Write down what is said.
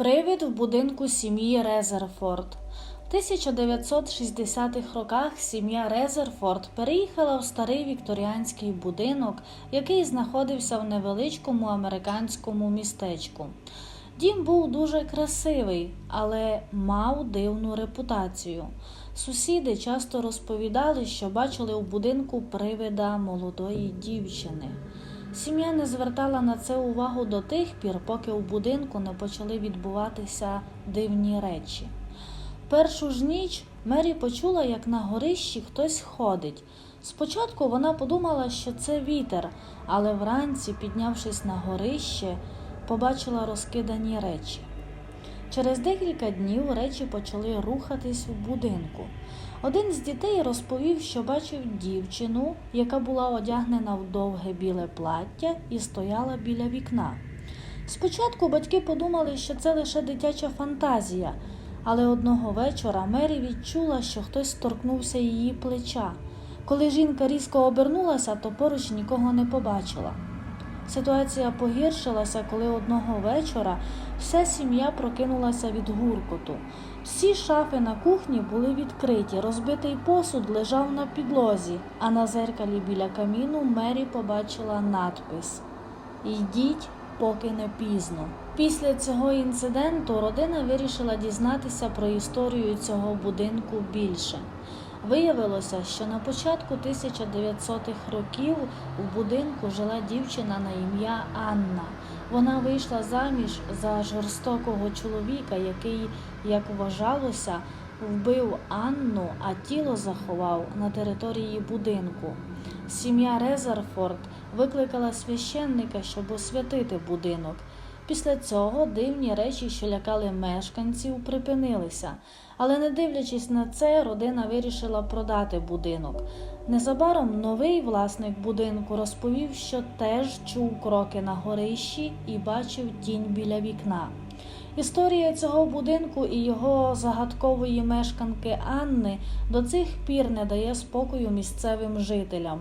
Привід в будинку сім'ї Резерфорд. В 1960-х роках сім'я Резерфорд переїхала в старий вікторіанський будинок, який знаходився в невеличкому американському містечку. Дім був дуже красивий, але мав дивну репутацію. Сусіди часто розповідали, що бачили у будинку привида молодої дівчини. Сім'я не звертала на це увагу до тих пір, поки у будинку не почали відбуватися дивні речі. Першу ж ніч Мері почула, як на горищі хтось ходить. Спочатку вона подумала, що це вітер, але вранці, піднявшись на горище, побачила розкидані речі. Через декілька днів речі почали рухатись у будинку. Один з дітей розповів, що бачив дівчину, яка була одягнена в довге біле плаття і стояла біля вікна. Спочатку батьки подумали, що це лише дитяча фантазія, але одного вечора Мері відчула, що хтось торкнувся її плеча. Коли жінка різко обернулася, то поруч нікого не побачила. Ситуація погіршилася, коли одного вечора вся сім'я прокинулася від гуркоту. Всі шафи на кухні були відкриті, розбитий посуд лежав на підлозі, а на зеркалі біля каміну Мері побачила надпис Йдіть, поки не пізно. Після цього інциденту родина вирішила дізнатися про історію цього будинку більше. Виявилося, що на початку 1900-х років у будинку жила дівчина на ім'я Анна. Вона вийшла заміж за жорстокого чоловіка, який, як вважалося, вбив Анну, а тіло заховав на території будинку. Сім'я Резерфорд викликала священника, щоб освятити будинок. Після цього дивні речі, що лякали мешканців, припинилися. Але не дивлячись на це, родина вирішила продати будинок. Незабаром новий власник будинку розповів, що теж чув кроки на горищі і бачив тінь біля вікна. Історія цього будинку і його загадкової мешканки Анни до цих пір не дає спокою місцевим жителям.